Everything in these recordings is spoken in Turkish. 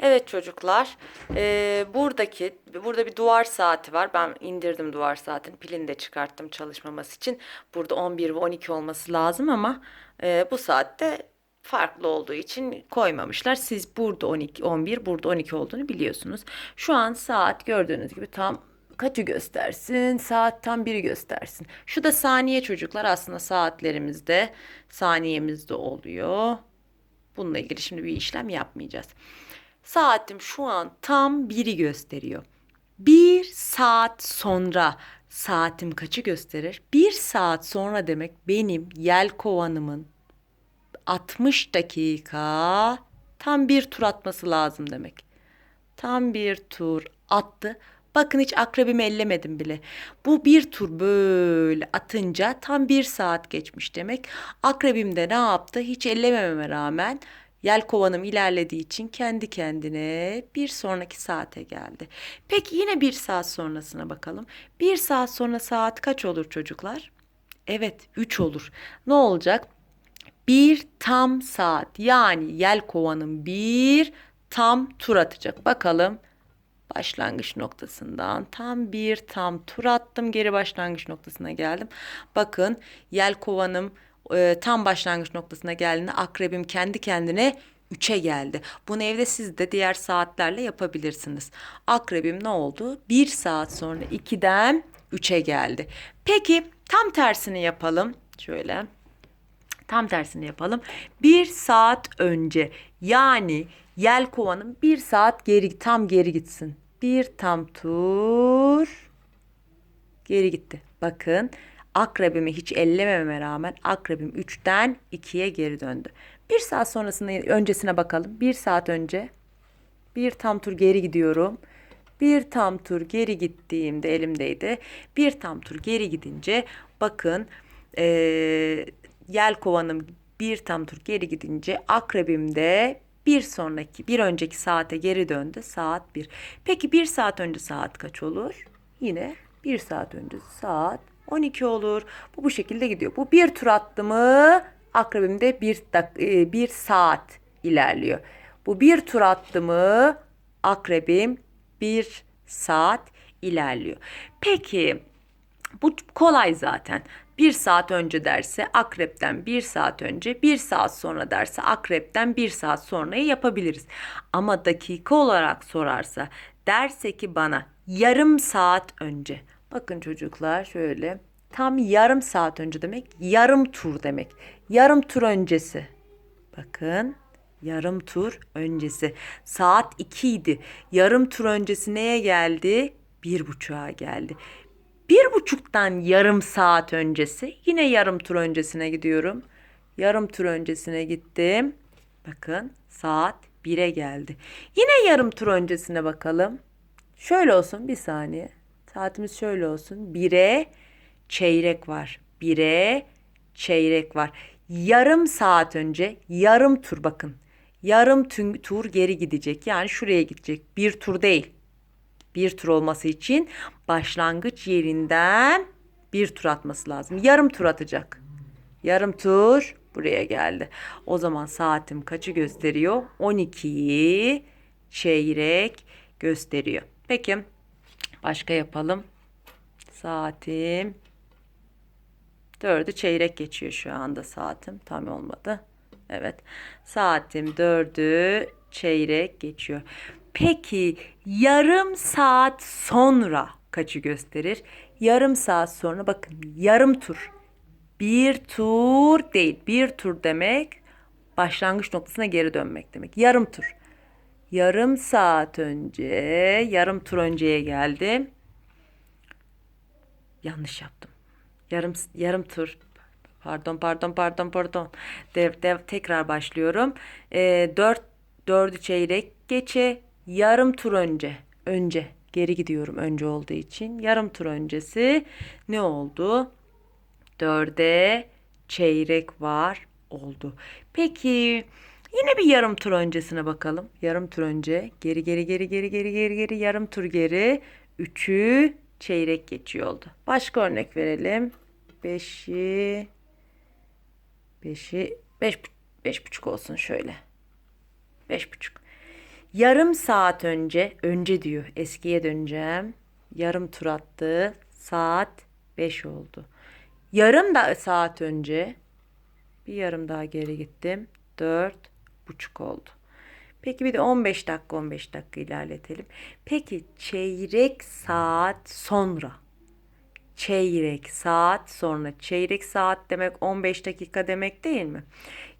Evet çocuklar, eee, buradaki burada bir duvar saati var. Ben indirdim duvar saatini, pilini de çıkarttım çalışmaması için. Burada 11 ve 12 olması lazım ama eee, bu saatte farklı olduğu için koymamışlar. Siz burada 12, 11, burada 12 olduğunu biliyorsunuz. Şu an saat gördüğünüz gibi tam kaçı göstersin? Saat tam biri göstersin. Şu da saniye çocuklar aslında saatlerimizde saniyemizde oluyor. Bununla ilgili şimdi bir işlem yapmayacağız. Saatim şu an tam biri gösteriyor. Bir saat sonra saatim kaçı gösterir? Bir saat sonra demek benim yelkovanımın 60 dakika tam bir tur atması lazım demek. Tam bir tur attı. Bakın hiç akrebimi ellemedim bile. Bu bir tur böyle atınca tam bir saat geçmiş demek. Akrebim de ne yaptı? Hiç ellemememe rağmen yelkovanım ilerlediği için kendi kendine bir sonraki saate geldi. Peki yine bir saat sonrasına bakalım. Bir saat sonra saat kaç olur çocuklar? Evet, 3 olur. Ne olacak? Bir tam saat yani yelkovanın bir tam tur atacak. Bakalım başlangıç noktasından tam bir tam tur attım geri başlangıç noktasına geldim. Bakın yelkovanım e, tam başlangıç noktasına geldiğinde akrebim kendi kendine 3'e geldi. Bunu evde siz de diğer saatlerle yapabilirsiniz. Akrebim ne oldu? Bir saat sonra 2'den 3'e geldi. Peki tam tersini yapalım. Şöyle. Tam tersini yapalım. Bir saat önce yani yelkovanın bir saat geri tam geri gitsin. Bir tam tur geri gitti. Bakın akrebimi hiç ellemememe rağmen akrebim 3'ten 2'ye geri döndü. Bir saat sonrasında öncesine bakalım. Bir saat önce bir tam tur geri gidiyorum. Bir tam tur geri gittiğimde elimdeydi. Bir tam tur geri gidince bakın eee yelkovanım bir tam tur geri gidince akrebim de bir sonraki bir önceki saate geri döndü. Saat bir. Peki bir saat önce saat kaç olur? Yine bir saat önce saat 12 olur. Bu bu şekilde gidiyor. Bu bir tur attı mı akrebimde bir, dak- e, bir saat ilerliyor. Bu bir tur attı mı akrebim bir saat ilerliyor. Peki bu kolay zaten. Bir saat önce derse akrepten bir saat önce, bir saat sonra derse akrepten bir saat sonrayı yapabiliriz. Ama dakika olarak sorarsa derse ki bana yarım saat önce. Bakın çocuklar şöyle tam yarım saat önce demek yarım tur demek. Yarım tur öncesi. Bakın yarım tur öncesi. Saat 2 idi. Yarım tur öncesi neye geldi? Bir buçuğa geldi. Bir buçuktan yarım saat öncesi yine yarım tur öncesine gidiyorum. Yarım tur öncesine gittim. Bakın saat 1'e geldi. Yine yarım tur öncesine bakalım. Şöyle olsun bir saniye. Saatimiz şöyle olsun. 1'e çeyrek var. 1'e çeyrek var. Yarım saat önce yarım tur bakın. Yarım tü- tur geri gidecek. Yani şuraya gidecek. Bir tur değil bir tur olması için başlangıç yerinden bir tur atması lazım. Yarım tur atacak. Yarım tur buraya geldi. O zaman saatim kaçı gösteriyor? 12'yi çeyrek gösteriyor. Peki başka yapalım. Saatim dördü çeyrek geçiyor şu anda saatim. Tam olmadı. Evet. Saatim dördü çeyrek geçiyor. Peki yarım saat sonra kaçı gösterir? Yarım saat sonra bakın yarım tur. Bir tur değil. Bir tur demek başlangıç noktasına geri dönmek demek. Yarım tur. Yarım saat önce, yarım tur önceye geldim. Yanlış yaptım. Yarım yarım tur. Pardon, pardon, pardon, pardon. Dev, dev tekrar başlıyorum. Ee, dört, dördü çeyrek geçe, yarım tur önce. Önce. Geri gidiyorum önce olduğu için. Yarım tur öncesi ne oldu? Dörde çeyrek var oldu. Peki yine bir yarım tur öncesine bakalım. Yarım tur önce geri geri geri geri geri geri geri yarım tur geri. Üçü çeyrek geçiyor oldu. Başka örnek verelim. Beşi beşi beş, beş buçuk olsun şöyle. Beş buçuk. Yarım saat önce, önce diyor. Eskiye döneceğim. Yarım tur attı. Saat 5 oldu. Yarım da saat önce bir yarım daha geri gittim. Dört buçuk oldu. Peki bir de 15 dakika 15 dakika ilerletelim. Peki çeyrek saat sonra. Çeyrek saat sonra. Çeyrek saat demek 15 dakika demek değil mi?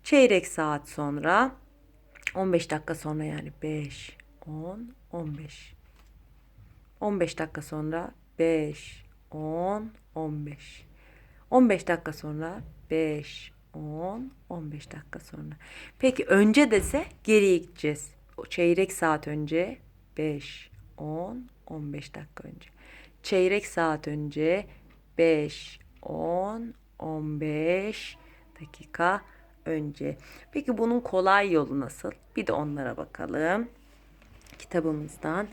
Çeyrek saat sonra 15 dakika sonra yani 5, 10, 15. 15 dakika sonra 5, 10, 15. 15 dakika sonra 5, 10, 15 dakika sonra. Peki önce dese geriye gideceğiz. O çeyrek saat önce 5, 10, 15 dakika önce. Çeyrek saat önce 5, 10, 15 dakika önce. Peki bunun kolay yolu nasıl? Bir de onlara bakalım kitabımızdan.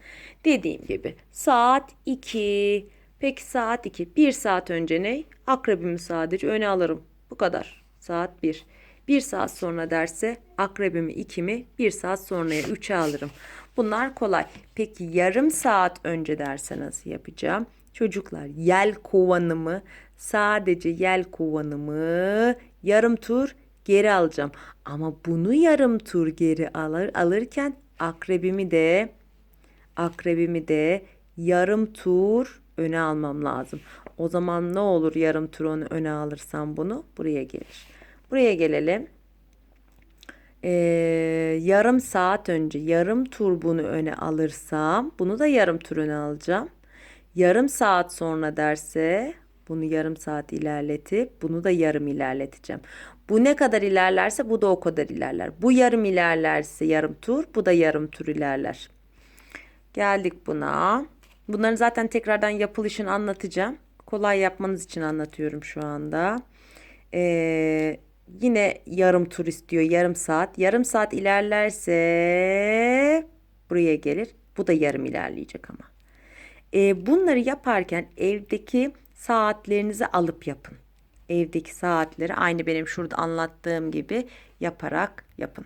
Dediğim gibi saat 2. Peki saat 2. 1 saat önce ne? Akrebimi sadece öne alırım. Bu kadar. Saat 1. 1 saat sonra derse akrebimi 2 mi? 1 saat sonraya 3'e alırım. Bunlar kolay. Peki yarım saat önce derse nasıl yapacağım? Çocuklar yel kovanımı sadece yel kovanımı yarım tur geri alacağım. Ama bunu yarım tur geri alır alırken akrebimi de akrebimi de yarım tur öne almam lazım. O zaman ne olur yarım tur onu öne alırsam bunu buraya gelir. Buraya gelelim. Ee, yarım saat önce yarım tur bunu öne alırsam bunu da yarım tur öne alacağım. Yarım saat sonra derse bunu yarım saat ilerletip bunu da yarım ilerleteceğim. Bu ne kadar ilerlerse bu da o kadar ilerler. Bu yarım ilerlerse yarım tur, bu da yarım tur ilerler. Geldik buna. Bunların zaten tekrardan yapılışını anlatacağım. Kolay yapmanız için anlatıyorum şu anda. Ee, yine yarım tur istiyor. Yarım saat. Yarım saat ilerlerse buraya gelir. Bu da yarım ilerleyecek ama. Ee, bunları yaparken evdeki saatlerinizi alıp yapın. Evdeki saatleri aynı benim şurada anlattığım gibi yaparak yapın.